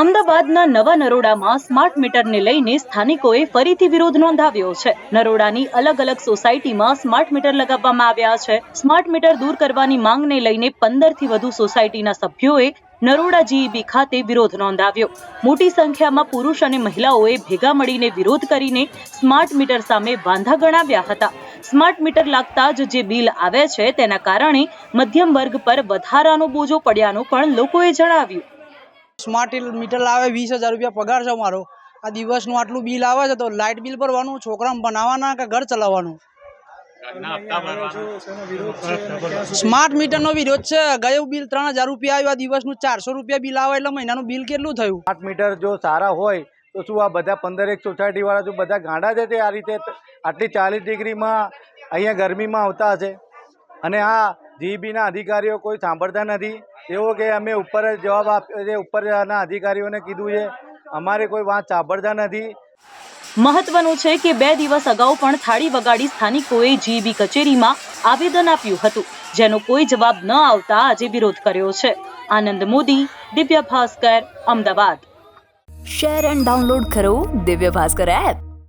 અમદાવાદના નવા નરોડામાં સ્માર્ટ મીટરને લઈને સ્થાનિકોએ ફરીથી વિરોધ નોંધાવ્યો છે. નરોડાની અલગ અલગ સોસાયટીમાં સ્માર્ટ મીટર લગાવવામાં આવ્યા છે. સ્માર્ટ મીટર દૂર કરવાની માંગને લઈને પંદરથી વધુ સોસાયટીના સભ્યોએ નરોડા જીઈબી ખાતે વિરોધ નોંધાવ્યો. મોટી સંખ્યામાં પુરુષ અને મહિલાઓએ ભેગા મળીને વિરોધ કરીને સ્માર્ટ મીટર સામે વાંધા ગણાવ્યા હતા. સ્માર્ટ મીટર લાગતા જ જે બિલ આવે છે તેના કારણે મધ્યમ વર્ગ પર વધારાનો બોજો પડ્યાનું પણ લોકોએ જણાવ્યું. સ્માર્ટ મીટર લાવે, વીસ હજાર રૂપિયા પગાર છે મારો આ દિવસનું આટલું બિલ આવે છે તો લાઇટ બિલ ભરવાનું છોકરાને બનાવવાના કે ઘર ચલાવવાનું? સ્માર્ટ મીટરનો વિરોધ છે. ગયું બિલ ત્રણ હજાર રૂપિયા આવ્યું, આ દિવસનું ચારસો રૂપિયા બિલ આવે એટલે મહિનાનું બિલ કેટલું થયું? સ્માર્ટ મીટર જો સારા હોય, તો શું આ બધા પંદર એક સોસાયટીવાળા જો બધા ગાંડા છે તે આ રીતે આટલી ચાલીસ ડિગ્રીમાં અહીંયા ગરમીમાં આવતા હશે? અને આ જીબીના અધિકારીઓ કોઈ સાંભળતા નથી. એવો કે અમે ઉપર જ જવાબ આપ્યો છે ઉપરના અધિકારીઓને કીધું છે અમારે કોઈ વાત સાંભળતા નથી. મહત્વનું છે કે બે દિવસ અગાઉ પણ થાળી વગાડી સ્થાનિકોએ જીબી કચેરીમાં આવેદન આપ્યું હતું જેનો કોઈ જવાબ ન આવતા આજે વિરોધ કર્યો છે. Anand Modi Divya Bhaskar Ahmedabad. Share and download કરો દિવ્ય ભાસ્કર એપ.